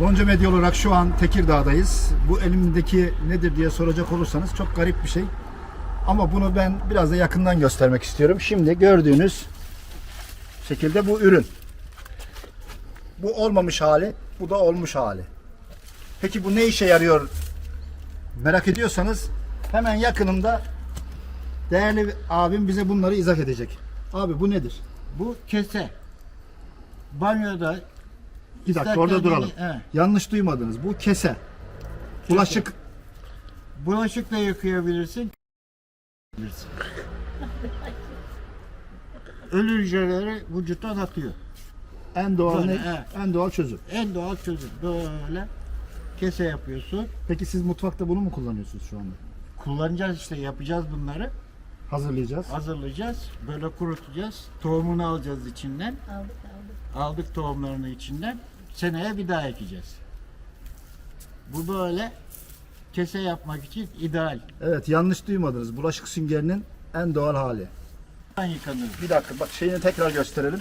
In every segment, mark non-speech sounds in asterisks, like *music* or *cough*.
Lonca Medya olarak şu an Tekirdağ'dayız. Bu elimdeki nedir diye soracak olursanız çok garip bir şey. Ama bunu ben biraz da yakından göstermek istiyorum. Şimdi gördüğünüz şekilde bu ürün. Bu olmamış hali, bu da olmuş hali. Peki bu ne işe yarıyor merak ediyorsanız hemen yakınımda değerli abim bize bunları izah edecek. Abi bu nedir? Bu kese. Banyoda Bir dakika İsterken orada duralım. he. Yanlış duymadınız. Bu kese. Bulaşık bulaşık da yıkayabilirsin. bilirsin. Ölü hücreleri vücuttan atıyor. en doğal Böyle, ne? he. En doğal çözüm. En doğal çözüm. Böyle kese yapıyorsun. Peki siz mutfakta bunu mu kullanıyorsunuz şu anda? Kullanacağız işte yapacağız bunları. Hazırlayacağız. Hazırlayacağız. Böyle kurutacağız. Tohumunu alacağız içinden. Aldık aldık. Aldık tohumlarını içinden. Seneye bir daha ekeceğiz. Bu böyle kese yapmak için ideal. Evet yanlış duymadınız. Bulaşık süngerinin en doğal hali. Ben yıkanır. Bir dakika bak şeyini tekrar gösterelim.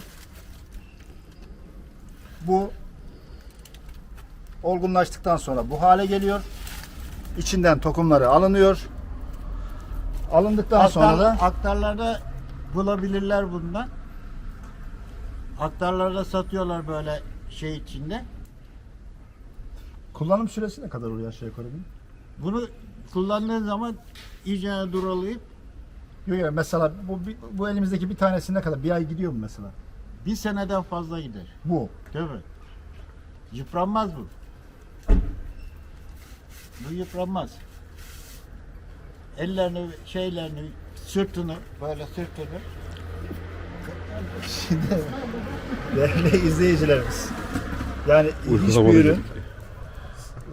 Bu olgunlaştıktan sonra bu hale geliyor. İçinden tokumları alınıyor. Alındıktan sonra da aktarlarda bulabilirler bundan. Aktarlarda satıyorlar böyle şey içinde. kullanım süresi ne kadar oluyor aşağı yukarı? Bunu kullandığın zaman iyice duralayıp Yok yok mesela bu, bu elimizdeki bir tanesi ne kadar? Bir ay gidiyor mu mesela? bir seneden fazla gider. Bu. Değil mi? Yıpranmaz bu. Bu yıpranmaz. Ellerini, şeylerini, sırtını, böyle sırtını Değerli izleyicilerimiz. Yani ilginç bir ürün.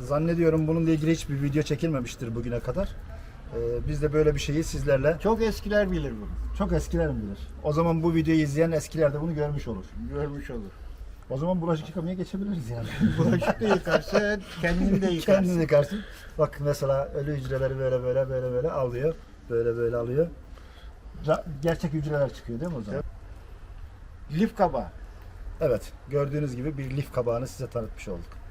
Zannediyorum bununla ilgili hiçbir video çekilmemiştir bugüne kadar. Ee, biz de böyle bir şeyi sizlerle çok eskiler bilir bunu. çok eskiler bilir. O zaman bu videoyu izleyen eskiler de bunu görmüş olur. Görmüş olur. O zaman bulaşık yıkamaya geçebiliriz yani. *laughs* Bulaşık da yıkarsın, kendini de yıkarsın. Kendini yıkarsın. Bak mesela ölü hücreleri böyle böyle böyle böyle alıyor. Böyle böyle alıyor. Gerçek hücreler çıkıyor değil mi o zaman? Lif kabağı. Evet. Gördüğünüz gibi bir lif kabağını size tanıtmış olduk.